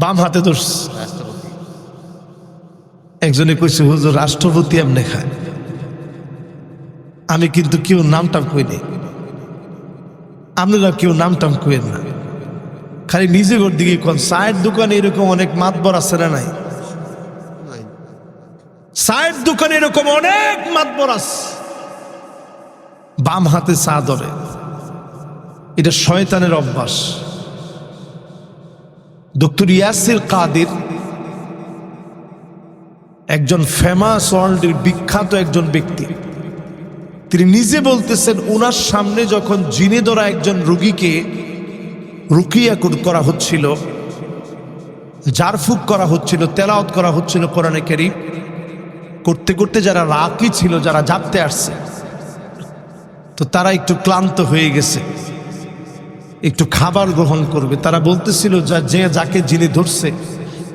বাম হাতে দোষ একজনে কইছে, হুজুর, রাষ্ট্রপতি এমনি খায়। আমি কিন্তু কেউ নামটাম কই নেই আপনারা কেউ নামটাম কইেন না। খালি নিজে ওর দিকে কোন। চায়ের দোকানে এরকম অনেক মাতবর আছে না নাই? নাই। চায়ের দোকানে এরকম অনেক মাতবর আছে। বাম হাতে চা ধরে। এটা শয়তানের অভ্যাস। ডক্টর ইয়াসির কাদের একজন ফেমাস ওয়ার্ল্ডের বিখ্যাত একজন ব্যক্তি। তিনি নিজে বলতেছেন ওনার সামনে যখন জিনে ধরা একজন রুগীকে রুকিয়া করা হচ্ছিল, জারফুক করা হচ্ছিল তেলাওত করা হচ্ছিল কোরআনে কেরিম, করতে করতে যারা রাকি ছিল, যারা জাপতে আসছে, তো তারা একটু ক্লান্ত হয়ে গেছে। একটু খাবার গ্রহণ করবে। তারা বলতেছিল, যা, যে যাকে যিনি ধরছে,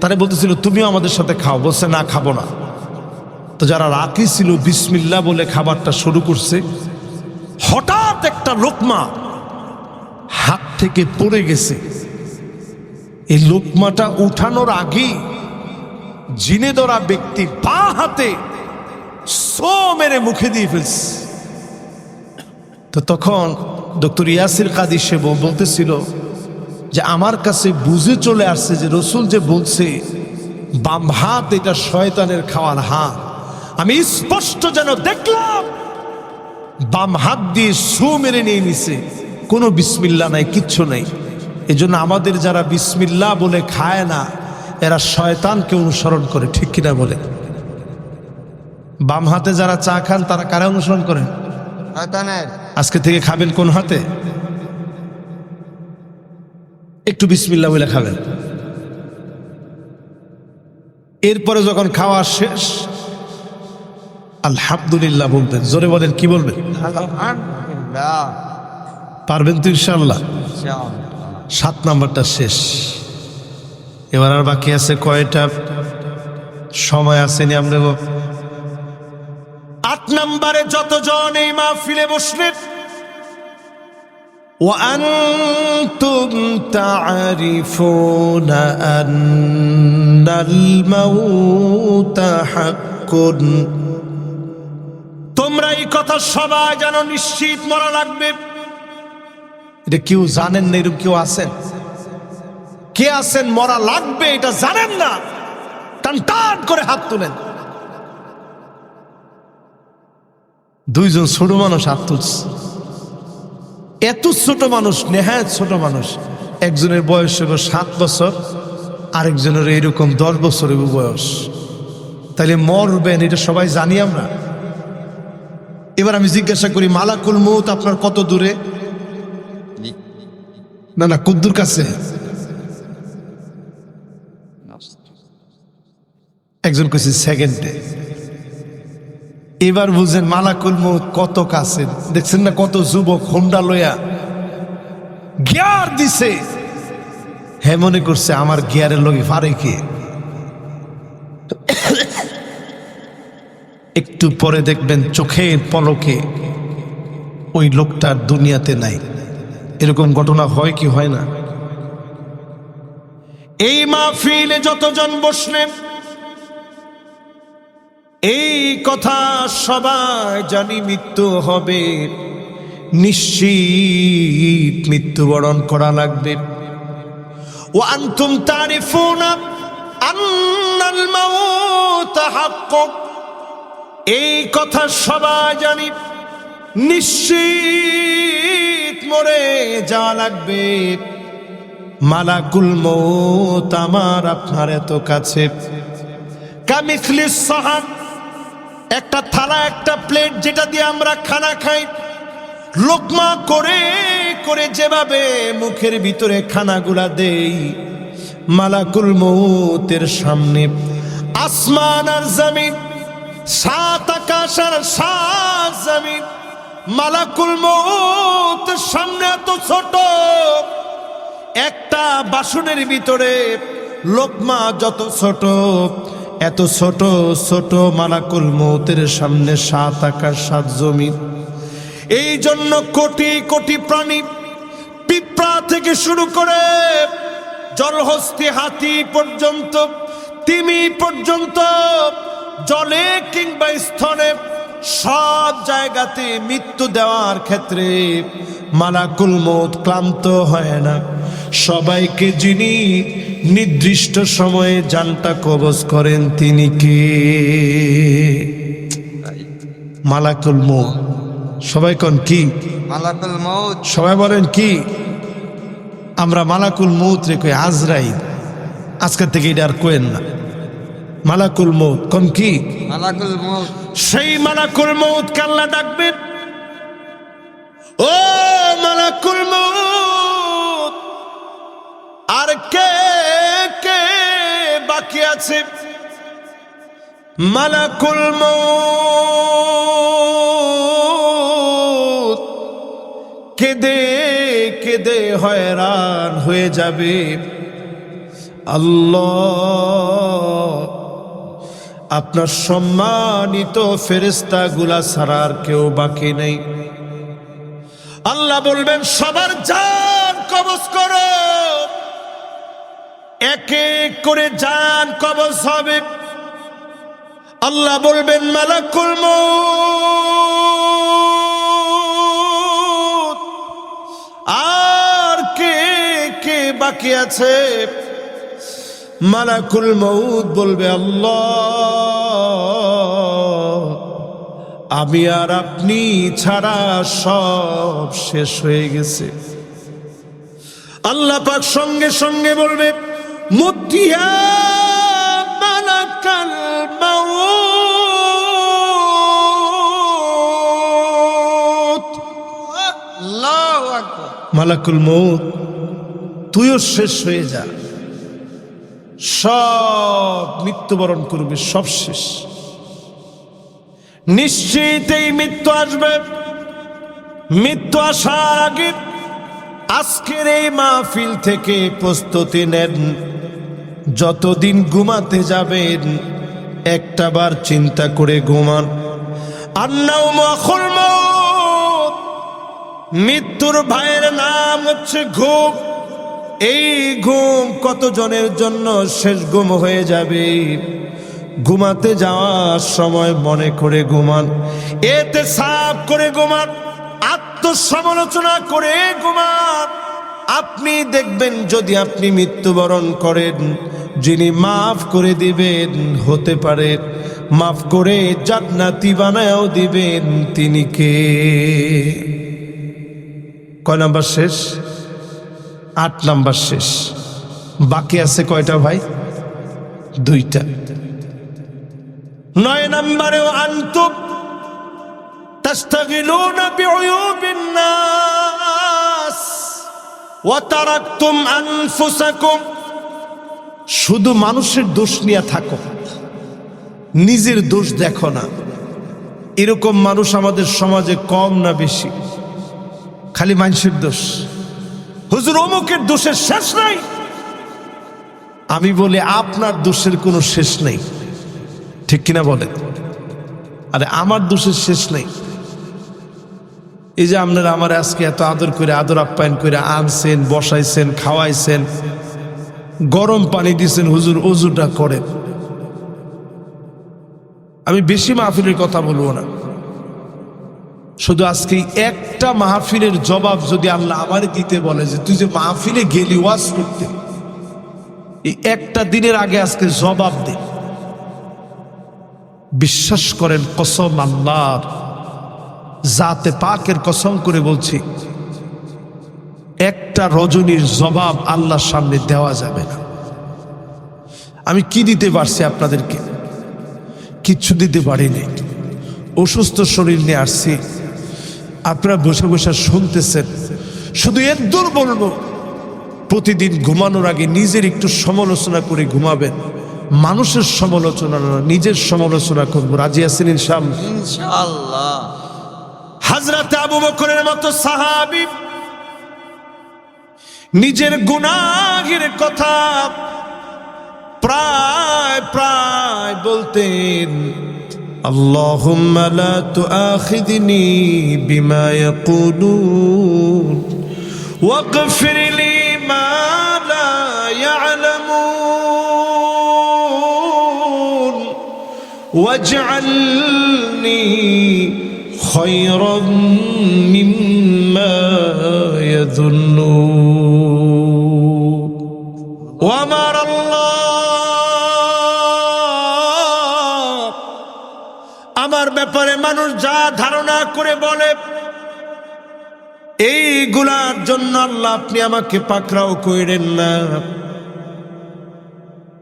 তারা বলতেছিল, তুমিও আমাদের সাথে খাও। বলছে, না, খাব না। তো যারা রাকি ছিল বিসমিল্লা বলে খাবারটা শুরু করছে, হঠাৎ একটা লোকমা হাত থেকে পড়ে গেছে। এই লোকমাটা উঠানোর আগে জিনে ধরা ব্যক্তি পা হাতে সো মেরে মুখে দিয়ে ফেলছে। তো তখন ডক্টর ইয়াসির কাদি সে বলতেছিল যে আমার কাছে বুঝে চলে আসছে যে রসুল যে বলছে, বাম হাত এটা শয়তানের খাওয়ার হাত। আমি স্পষ্ট যেন দেখলাম, বাম হাত দিয়ে সু মেরে নিয়ে নিছে। কোনো বিসমিল্লা নাই, কিচ্ছু নেই। এই জন্য আমাদের যারা বিসমিল্লা বলে খায় না, এরা শয়তানকে অনুসরণ করে, ঠিক কিনা বলে? বাম হাতে যারা চা খান, তারা কারা অনুসরণ করেন? আজকে থেকে খাবেন কোন হাতে? একটু বিসমিল্লা বলে খাবেন। এরপরে যখন খাওয়া শেষ আলহামদুলিল্লাহ বলবেন। জোরে বলেন কি বলবেন? পারবেন তো ইনশাল্লাহ। সাত নাম্বারটা শেষ। এবার আর বাকি আছে কয়টা? সময় আসেনি আমরা নাম্বারে যতজন এই মাহফিলে বসলেন وأنتم تعرفون أن الموت حق তোমরা এই কথা সবাই যেন নিশ্চিত মরা লাগবে এটা কেউ জানেন না এরকম কেউ আছেন কে আছেন মরা লাগবে এটা জানেন না টান টান করে হাত তুলেন দুইজন ছোট মানুষ হাত এত ছোট মানুষ নেহায় ছোট মানুষ। একজনের বয়স হলো সাত বছর, আরেকজনের এরকম দশ বছরের বয়স। তাহলে মরবেন, এটা সবাই জানি আমরা। এবার আমি জিজ্ঞাসা করি, মালাকুল মৌত আপনার কত দূরে? না না, কুদ্দুর কাছে। একজন কইছে, সেকেন্ডে। এবার বুঝেন মালাকুল মৌত কত কাছে। দেখছেন না কত যুবক হোন্ডা লইয়া গিয়ার দিছে। হ্যাঁ মনে করছে আমার গিয়ারের লগে পারে কে? একটু পরে দেখবেন চোখের পলকে ওই লোকটার দুনিয়াতে নাই। এরকম ঘটনা হয় কি হয় না? এই মাহফিলে যতজন বসলেন এই কথা সবাই জানি মৃত্যু হবে। নিশ্চিত মৃত্যুবরণ করা লাগবে। ও আন্তুম তারিফুনা আন্নাল এই কথা সবাই জানি। নিশ্চিত মরে যাওয়া লাগবে। মালাকুল মৌত আমার আপনার এত কাছে। কামিফলি সাহান একটা থালা, একটা প্লেট যেটা দিয়ে আমরা খানা খাই। লোকমা করে করে যেভাবে মুখের ভিতরে খানাগুলা দেই, মালাকুল মৌতের সামনে। আসমান আর জমিন, সাত আকাশ আর সাত জমিন, মালাকুল মৌত সামনে এত ছোট। একটা বাসনের ভিতরে লোকমা যত ছোট এত ছোট ছোট মালাকুল মৌতের সামনে সাত আকাশ সাত জমি এই জন্য কোটি কোটি প্রাণী পিঁপড়া থেকে শুরু করে জলহস্তি হাতি পর্যন্ত, তিমি পর্যন্ত, জলে কিংবা স্থলে সব জায়গাতে মৃত্যু দেওয়ার ক্ষেত্রে মালাকুল মত ক্লান্ত হয় না। সবাইকে যিনি নির্দিষ্ট সময়ে জানটা কবজ করেন তিনি কে? মালাকুল মত সবাই কন কি? মালাকুল মৌত সবাই বলেন কি? আমরা মালাকুল মৌত রে কই আজরাইল। আজকের থেকে এটা আর কোয়েন না। মালাকুল মৌত কন কি? মালাকুল মৌত সেই মালাকুল মৌত কাল্লা ডাকবেন। ও মালাকুল মৌত বাকি আছে। মালাকুল কেঁদে কেঁদে হয়রান হয়ে যাবে। আল্লাহ, আপনার সম্মানিত ফেরেস্তা গুলা ছাড়ার কেউ বাকি নেই। আল্লাহ বলবেন, সবার জান কবজ করো। এক এক করে জান কবজ হবে। আল্লাহ বলবেন, মালাকুল আর কে কে বাকি আছে? মালাকুল মউত বলবে, আল্লাহ, আমি আর আপনি ছাড়া সব শেষ হয়ে গেছে। আল্লাহ পাক সঙ্গে সঙ্গে বলবে মুতিয়া মালাকাল মউত। আল্লাহু আকবার। মালাকুল মৌত তুইও শেষ হয়ে যা। সব মৃত্যুবরণ করবে সব শেষ। নিশ্চিত এই মৃত্যু আসবে। মৃত্যু আসার আগে আজকের এই মাহফিল থেকে প্রস্তুতি নেন। যতদিন ঘুমাতে যাবেন, একটা বার চিন্তা করে ঘুমান। আন্নাও মখল মত মৃত্যুর ভাইয়ের নাম হচ্ছে ঘুম। এই ঘুম কতজনের জন্য শেষ ঘুম হয়ে যাবে? ঘুমাতে যাওয়ার সময় মনে করে ঘুমান। এতে সাফ করে ঘুমান। আত্মসমালোচনা করে ঘুমান। আপনি দেখবেন যদি আপনি মৃত্যুবরণ করেন, যিনি মাফ করে দিবেন, হতে পারে মাফ করে জান্নাতি বানায়ও দিবেন, তিনি কে? কয় নাম্বার শেষ? আট নাম্বার শেষ। বাকি আছে কয়টা ভাই? দুইটা। নয় নাম্বারেও আন্তুম تستغلون بعيوب الناس وتركتم أنفسكم শুধু মানুষের দোষ নিয়ে থাকো নিজের দোষ দেখো না এরকম মানুষ আমাদের সমাজে কম না বেশি খালি মানুষের দোষ হুজুর অমুকের দোষের শেষ নাই আমি বলি আপনার দোষের কোনো শেষ নেই ঠিক কিনা বলেন আরে আমার দোষের শেষ নেই এই যে আপনারা আমার আজকে এত আদর করে, আদর আপ্যায়ন করে আনছেন, বসাইছেন, খাওয়াইছেন, গরম পানি দিছেন, হুজুর অজুটা করেন। আমি বেশি মাহফিলের কথা বলব না। শুধু আজকে একটা মাহফিলের জবাব যদি আল্লাহ আমার দিতে বলে যে, তুই যে মাহফিলে গেলি, ওয়াজ করতে। এই একটা দিনের আগে আজকে জবাব দে। বিশ্বাস করেন, কসম আল্লাহর। জাতে পাকের কসম করে বলছি, একটা রজনীর জবাব আল্লাহর সামনে দেওয়া যাবে না। আমি কি দিতে পারছি আপনাদেরকে? কিচ্ছু দিতে পারিনি। অসুস্থ শরীর নিয়ে আসছি। আপনারা বসে বসে শুনতেছেন। শুধু এর দূর বলব, প্রতিদিন ঘুমানোর আগে নিজের একটু সমালোচনা করে ঘুমাবেন। মানুষের সমালোচনা নিজের সমালোচনা করব। রাজি আছেন ইনশাআল্লাহ। হাজরত আবু বকরের মতো সাহাবি নিজের গুনাহের কথা প্রায় প্রায় বলতেন اللهم لا تؤاخذني بما يقولون واغفر لي ما لا يعلمون واجعلني خيرا مما يظنون وامر الله আমার ব্যাপারে মানুষ যা ধারণা করে বলে এইগুলার জন্য আল্লাহ আপনি আমাকে পাকড়াও কইরেন না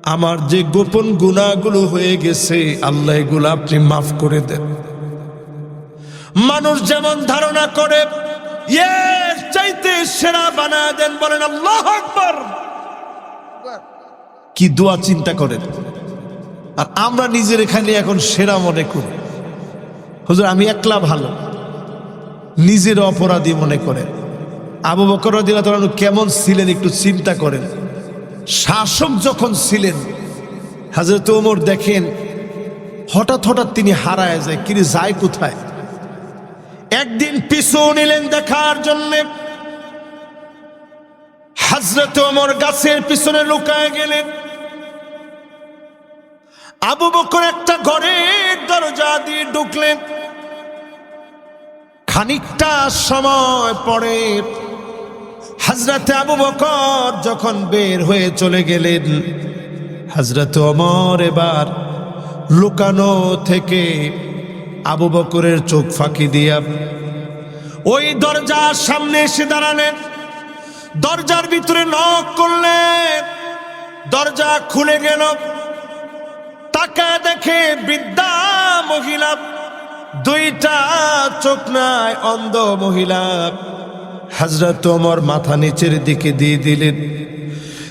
আমার যে গোপন গুণাগুলো হয়ে গেছে আল্লাহ এগুলো আপনি মাফ করে দেন মানুষ যেমন ধারণা করে চাইতে সেরা বানা দেন বলেন আল্লাহ আকবার। কি দোয়া চিন্তা করেন? আর আমরা নিজের এখানে এখন সেরা মনে করি। হুজুর, আমি একলা ভালো। নিজের অপরাধী মনে করেন। আবু বকর তাআলা কেমন ছিলেন একটু চিন্তা করেন। শাসক যখন ছিলেন, হাজরত ওমর দেখেন হঠাৎ হঠাৎ তিনি হারায় যায়। কিরে, যায় কোথায়? একদিন পিছু নিলেন দেখার জন্যে। হাজরত ওমর গাছের পিছনে লুকায় গেলেন। আবু বকর একটা ঘরের দরজা দিয়ে ঢুকলেন। খানিকটা সময় পরে হাজরতে আবু বকর যখন বের হয়ে চলে গেলেন হাজরত ওমর এবার লুকানো থেকে আবু বকরের চোখ ফাঁকি দিয়া ওই দরজার সামনে এসে দাঁড়ালেন। দরজার ভিতরে নখ করলেন। দরজা খুলে গেল। তাকা দেখে বৃদ্ধা মহিলা। দুইটা চোখ নাই, অন্ধ মহিলা। হাজরত ওমর মাথা নিচের দিকে দিয়ে দিলেন।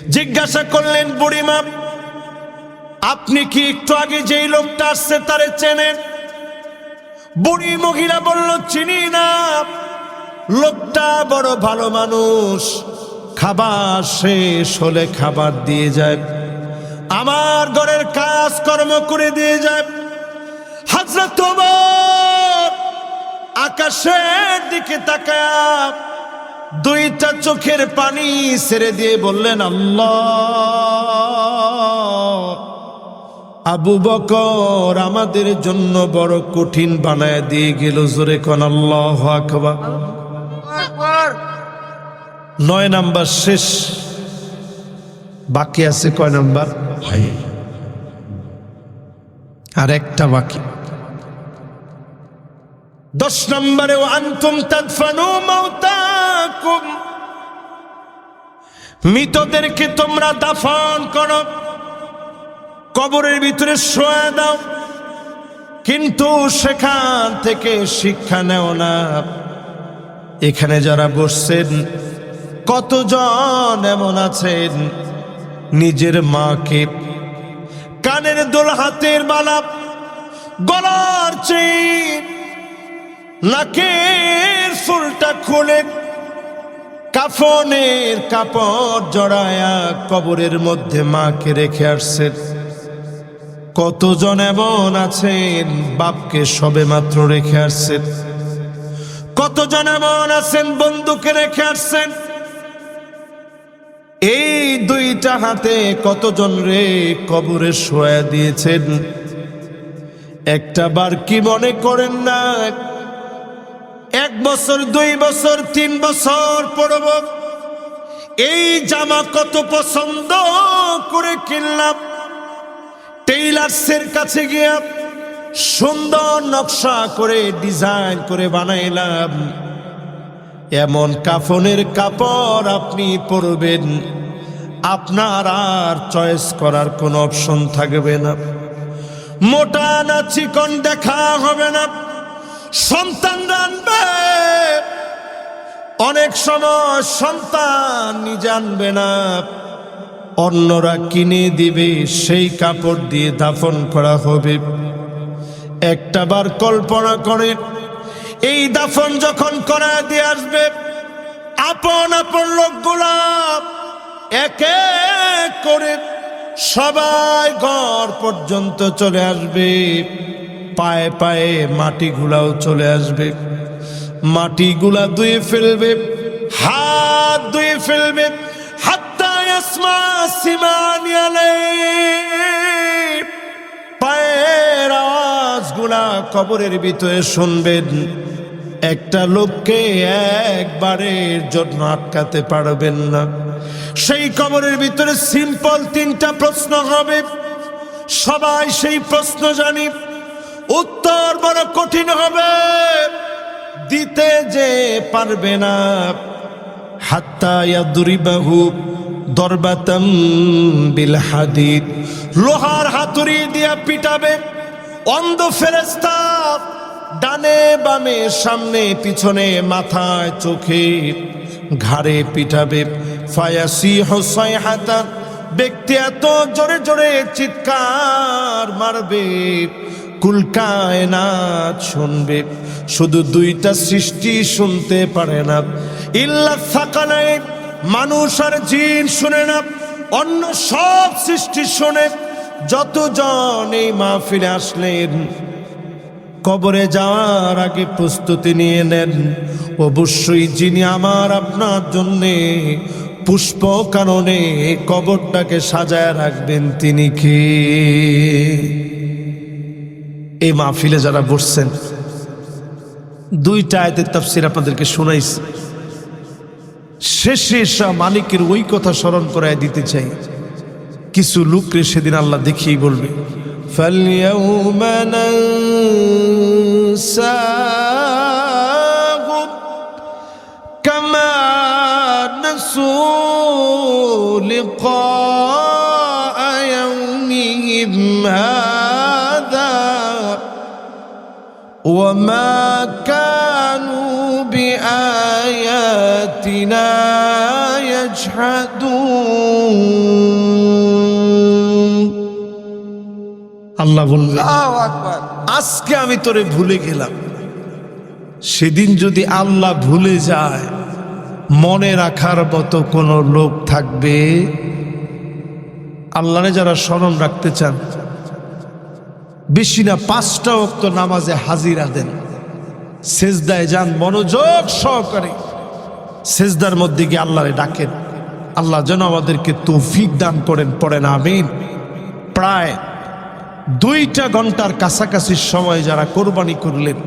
জিজ্ঞাসা করলেন, বুড়িমা, আপনি কি একটু আগে যেই লোকটা আসছে তারে চেনেন? বুড়ি মহিলা বলল, চিনি না। লোকটা বড় ভালো মানুষ। খাবার শেষ হলে খাবার দিয়ে যায়। আমার ঘরের কাজ কর্ম করে দিয়ে যায়। হাজরত আকাশের দিকে তাকায় দুইটা চোখের পানি ছেড়ে দিয়ে বললেন, আল্লাহ। আবু বকর আমাদের জন্য বড় কঠিন বানায় দিয়ে গেল জোরে কন আল্লাহ আকবার। আকবার নয় নাম্বার শেষ। বাকি আছে কয় নাম্বার? আর একটা বাকি। দশ নম্বরে আন্তুম তাদফানু মাউতাকুম মৃতদেরকে তোমরা দাফন করো। কবরের ভিতরে শোয়া দাও। কিন্তু সেখান থেকে শিক্ষা নেও না। এখানে যারা বসছেন, কতজন এমন আছেন? নিজের মাকে কানের দোল হাতের বালা গলার চেন, নাকের ফুলটা খুলে কাফনের কাপড় জড়ায়া কবরের মধ্যে মাকে রেখে আসছেন। কতজন এমন আছেন? বাপকে সবে মাত্র রেখে আসছেন। কতজন এমন আছেন? বন্ধুকে রেখে আসছেন। এই দুইটা হাতে কতজন রে কবরে শোয়া দিয়েছেন? একটা বার কি মনে করেন না? এক বছর, দুই বছর, তিন বছর পড়ব এই জামা কত পছন্দ করে কিনলাম। টেইলার্সের কাছে গিয়া সুন্দর নকশা করে ডিজাইন করে বানাইলাম। এমন কাফনের কাপড় আপনি পরবেন। আপনার আর চয়েস করার কোনো অপশন থাকবে না। মোটা না চিকন দেখা হবে না। সন্তান আনবে অনেক সময় সন্তান নিজে আনবে না। অন্যরা কিনে দিবে, সেই কাপড় দিয়ে দাফন করা হবে। একটা বার কল্পনা করে এই দাফন যখন করা দিয়ে আসবে, আপন আপন লোকগুলা এক এক করে সবাই ঘর পর্যন্ত চলে আসবে। পায়ে পায়ে মাটিগুলাও চলে আসবে। মাটিগুলা ধুয়ে ফেলবে, হাত ধুয়ে ফেলবে পায়ের আওয়াজগুলা কবরের ভিতরে শুনবেন। একটা লোককে একবারের জন্য আটকাতে পারবেন না। সেই কবরের ভিতরে সিম্পল তিনটা প্রশ্ন হবে। সবাই সেই প্রশ্ন জানি। উত্তর বড় কঠিন হবে। দিতে যে পারবে না। হাত্তা ইয়াদরিবাহু দরবাতাম বিল হাদিদ। লোহার হাতুড়ি দিয়া পিটাবে অন্ধ ফেরেস্তা ডানে বামে, সামনে, পিছনে, মাথায়, চোখে ঘাড়ে পিটাবে। ফায়াসি হোসাই হাতা ব্যক্তি এত জোরে জোরে চিৎকার মারবে কুলকায়নাত শুনবে। শুধু দুইটা সৃষ্টি শুনতে পারে না। ইল্লা সাকানাই মানুষ আর জিন শুনে না, অন্য সব সৃষ্টি শোনে। যতজন এই মাহফিলে আসলেন, কবরে যাওয়ার আগে প্রস্তুতি নিয়ে নেন। অবশ্যই যিনি আমার, আপনার জন্যে পুষ্প কারণে কবরটাকে সাজায় রাখবেন, তিনি কি? এই মাহফিলে যারা বসছেন, দুইটা আয়তের তাফসির আপনাদেরকে শোনাইছি। শেষে এসা মালিকের ওই কথা স্মরণ করায় দিতে চাই কিছু লোকরে সেদিন আল্লাহ দেখিয়েই বলবে فَالْيَوْمَ نَنْسَاهُمْ كَمَا نَسُوا لِقَاءَ يَوْمِهِمْ هَذَا وما كانوا بآياتنا يجحدون আল্লাহ বললেন আল্লাহু আকবার আজকে আমি তোরে ভুলে গেলাম সেদিন যদি আল্লাহ ভুলে যায় মনে রাখার মতো কোনো লোক থাকবে আল্লাহরে যারা স্মরণ রাখতে চান বেশি না পাঁচটা অক্ত নামাজে হাজিরা দেন সেজদায় যান মনোযোগ সহকারে সেজদার মধ্যে গিয়ে আল্লাহরে ডাকেন। আল্লাহ যেন আমাদেরকে তৌফিক দান করেন, পড়েন, আমিন। প্রায় দুইটা ঘণ্টার কাছাকাছি সময় যারা কোরবানি করলেন,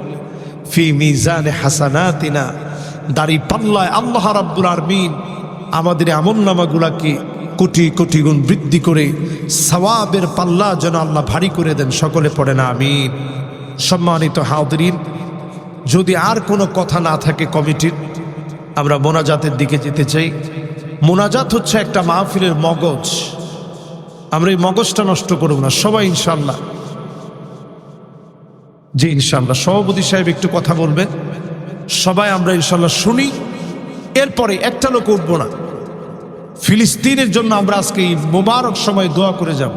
ফি মিজানে হাসানাতিনা, দাড়ি পাল্লায় আল্লাহ রাব্বুল আরমিন আমাদের আমল নামাগুলাকে কোটি কোটি গুণ বৃদ্ধি করে সওয়াবের পাল্লা যেন আল্লাহ ভারী করে দেন, সকলে পড়ে না আমিন। সম্মানিত হাউদরিন যদি আর কোনো কথা না থাকে কমিটির আমরা মোনাজাতের দিকে যেতে চাই। মোনাজাত হচ্ছে একটা মাহফিলের মগজ। আমরা এই মগজটা নষ্ট করব না। সবাই ইনশাল্লাহ জি ইনশাল্লাহ সভাপতি সাহেব একটু কথা বলবেন। সবাই আমরা ইনশাল্লাহ শুনি। এরপরে একটা লোক উঠবো না। ফিলিস্তিনের জন্য আমরা আজকে এই মোবারক সময় দোয়া করে যাব।